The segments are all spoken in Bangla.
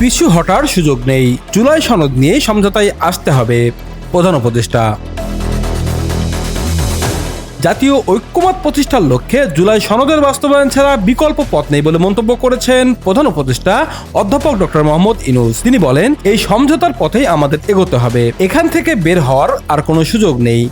পিছু হটার সুযোগ নেই। জুলাই সনদ নিয়ে সমঝোতায় আসতে হবে প্রধান উপদেষ্টা। জাতীয় ঐক্যমত প্রতিষ্ঠার লক্ষ্যে জুলাই সনদের বাস্তবায়ন ছাড়া বিকল্প পথ নেই বলে মন্তব্য করেছেন প্রধান উপদেষ্টা অধ্যাপক ডক্টর মোহাম্মদ ইনুস। তিনি বলেন, এই সমঝোতার পথেই আমাদের এগোতে হবে। এখান থেকে বের হওয়ার আর কোনো সুযোগ নেই।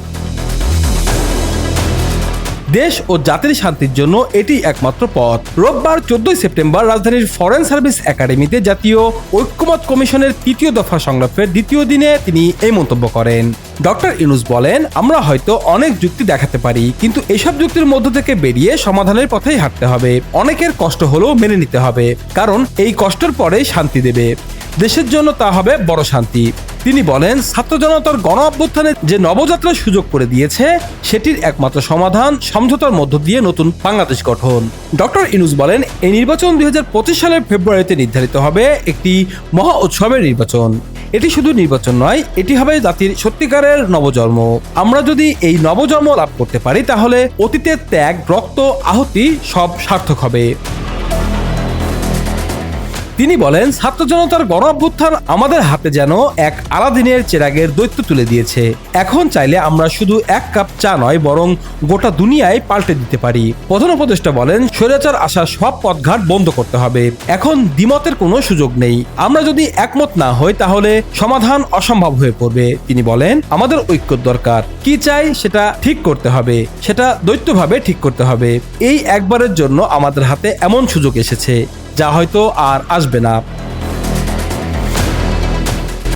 দেশ ও জাতির শান্তির জন্য এটি একমাত্র পথ। রোববার চোদ্দই সেপ্টেম্বর রাজধানীর ফরেন সার্ভিস একাডেমিতে জাতীয় ঐক্যমত কমিশনের তৃতীয় দফা সংলাপের দ্বিতীয় দিনে তিনি এই মন্তব্য করেন। ডক্টর ইনুস বলেন, আমরা হয়তো অনেক যুক্তি দেখাতে পারি, কিন্তু এসব যুক্তির মধ্য থেকে বেরিয়ে সমাধানের পথেই হাঁটতে হবে। অনেকের কষ্ট হলেও মেনে নিতে হবে, কারণ এই কষ্টের পরেই শান্তি দেবে। দেশের জন্য তা হবে বড় শান্তি। তিনি বলেন, ছাত্র জনতার গণ অভ্যুত্থানে যে নবযাত্রার সুযোগ করে দিয়েছে, সেটির একমাত্র সমাধান সমঝোতার মধ্য দিয়ে নতুন বাংলাদেশ গঠন। ডক্টর ইনুস বলেন, এই নির্বাচন দু হাজার পঁচিশ সালের ফেব্রুয়ারিতে নির্ধারিত হবে একটি মহা উৎসবের নির্বাচন। এটি শুধু নির্বাচন নয়, এটি হবে জাতির সত্যিকারের নবজন্ম। আমরা যদি এই নবজন্ম লাভ করতে পারি, তাহলে অতীতের ত্যাগ, রক্ত, আহতি সব সার্থক হবে। তিনি বলেন, ছাত্র জনতার গণ অভ্যুত্থান আমাদের হাতে যেন এক আলাদিনের চেরাগের দৈত্য তুলে দিয়েছে। এখন চাইলে আমরা শুধু এক কাপ চা নয়, বরং গোটা দুনিয়ায় পাল্টে দিতে পারি। প্রধান উপদেষ্টা বলেন, স্বৈরাচার আসা সব পথঘাট বন্ধ করতে হবে। এখন দ্বিমতের কোনো সুযোগ নেই। আমরা যদি একমত না হই, তাহলে সমাধান অসম্ভব হয়ে পড়বে। তিনি বলেন, আমাদের ঐক্য দরকার। কি চাই সেটা ঠিক করতে হবে। সেটা দ্বৈতভাবে ঠিক করতে হবে। এই একবারের জন্য আমাদের হাতে এমন সুযোগ এসেছে। যা হয়তো আর আসবে না।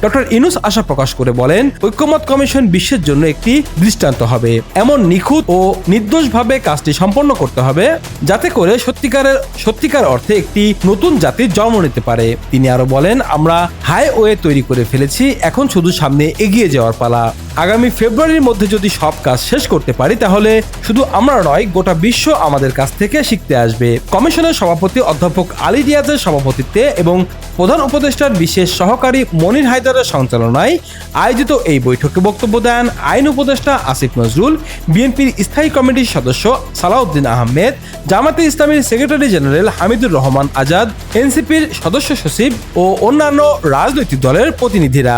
ডক্টর ইনুস আশা প্রকাশ করে বলেন, ঐক্যমত কমিশন বিশ্বের জন্য একটি দৃষ্টান্ত হবে। এমন নিখুঁত ও নির্দোষভাবে কাজটি সম্পন্ন করতে হবে, যাতে করে সত্যিকারের, সত্যিকার অর্থে একটি নতুন জাতির জন্ম নিতে পারে। তিনি আরও বলেন, আমরা হাইওয়ে তৈরি করে ফেলেছি, এখন শুধু সামনে এগিয়ে যাওয়ার পালা। আগামী ফেব্রুয়ারির মধ্যে যদি সব কাজ শেষ করতে পারি, তাহলে শুধু আমরা নয়, গোটা বিশ্ব আমাদের কাছ থেকে শিখতে আসবে। কমিশনের সভাপতি অধ্যাপক আলী রিয়াজের সভাপতিত্বে এবং প্রধান উপদেষ্টার বিশেষ সহকারী মনির হায়দারের সঞ্চালনায় আয়োজিত এই বৈঠকে বক্তব্য দেন আইন উপদেষ্টা আসিফ নজরুল, বিএনপির স্থায়ী কমিটির সদস্য সালাউদ্দিন আহমেদ, জামাতে ইসলামীর সেক্রেটারি জেনারেল হামিদুর রহমান আজাদ, এনসিপির সদস্য সচিব ও অন্যান্য রাজনৈতিক দলের প্রতিনিধিরা।